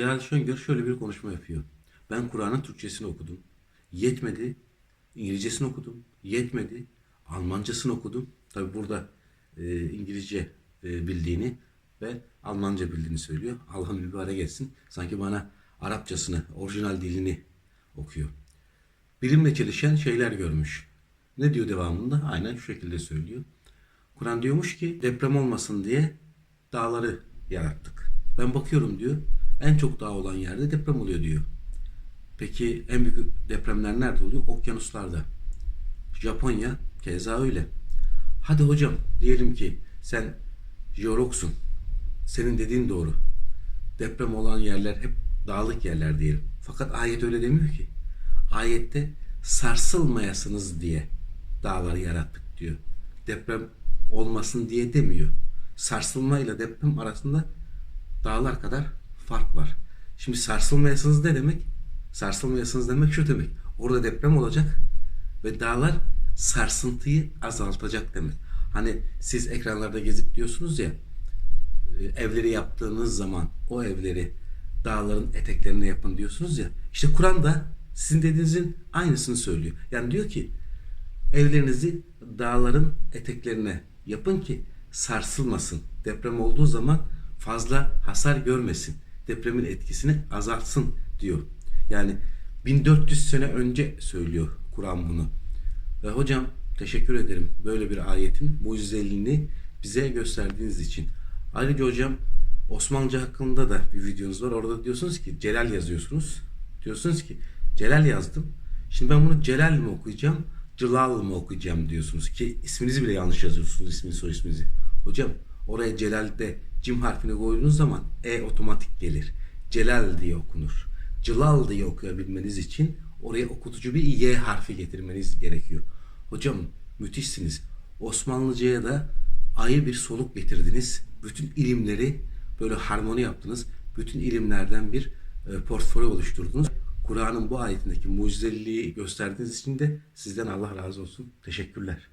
Celal Şengör şöyle bir konuşma yapıyor. Ben Kur'an'ın Türkçesini okudum. Yetmedi. İngilizcesini okudum. Yetmedi. Almancasını okudum. Tabi burada e, İngilizce e, bildiğini ve Almanca bildiğini söylüyor. Allah mübarek etsin. Sanki bana Arapçasını, orijinal dilini okuyor. Bilimle çelişen şeyler görmüş. Ne diyor devamında? Aynen şu şekilde söylüyor. Kur'an diyormuş ki deprem olmasın diye dağları yarattık. Ben bakıyorum diyor. En çok dağ olan yerde deprem oluyor diyor. Peki en büyük depremler nerede oluyor? Okyanuslarda. Japonya keza öyle. Hadi hocam diyelim ki sen jeologsun. Senin dediğin doğru. Deprem olan yerler hep dağlık yerler diyelim. Fakat ayet öyle demiyor ki. Ayette sarsılmayasınız diye dağları yarattık diyor. Deprem olmasın diye demiyor. Sarsılma ile deprem arasında dağlar kadar fark var. Şimdi sarsılmayasınız ne demek? Sarsılmayasınız demek şu demek. Orada deprem olacak ve dağlar sarsıntıyı azaltacak demek. Hani siz ekranlarda gezip diyorsunuz ya e, evleri yaptığınız zaman o evleri dağların eteklerine yapın diyorsunuz ya. İşte Kur'an da sizin dediğinizin aynısını söylüyor. Yani diyor ki evlerinizi dağların eteklerine yapın ki sarsılmasın. Deprem olduğu zaman fazla hasar görmesin. Depremin etkisini azaltsın diyor. Yani 1400 sene önce söylüyor Kur'an bunu. Ve hocam teşekkür ederim böyle bir ayetin mucizeliğini bize gösterdiğiniz için. Ayrıca hocam Osmanlıca hakkında da bir videonuz var. Orada diyorsunuz ki Celal yazıyorsunuz. Diyorsunuz ki Celal yazdım. Şimdi ben bunu Celal mi okuyacağım, Cılal mı okuyacağım diyorsunuz ki isminizi bile yanlış yazıyorsunuz ismini soy isminizi. Hocam oraya Celal'de cim harfini koyduğunuz zaman E otomatik gelir. Celal diye okunur. Cılal diye okuyabilmeniz için oraya okutucu bir Y harfi getirmeniz gerekiyor. Hocam müthişsiniz. Osmanlıcaya da ayrı bir soluk getirdiniz. Bütün ilimleri böyle harmoni yaptınız. Bütün ilimlerden bir e, portfolyo oluşturdunuz. Kur'an'ın bu ayetindeki mucizeliliği gösterdiğiniz için de sizden Allah razı olsun. Teşekkürler.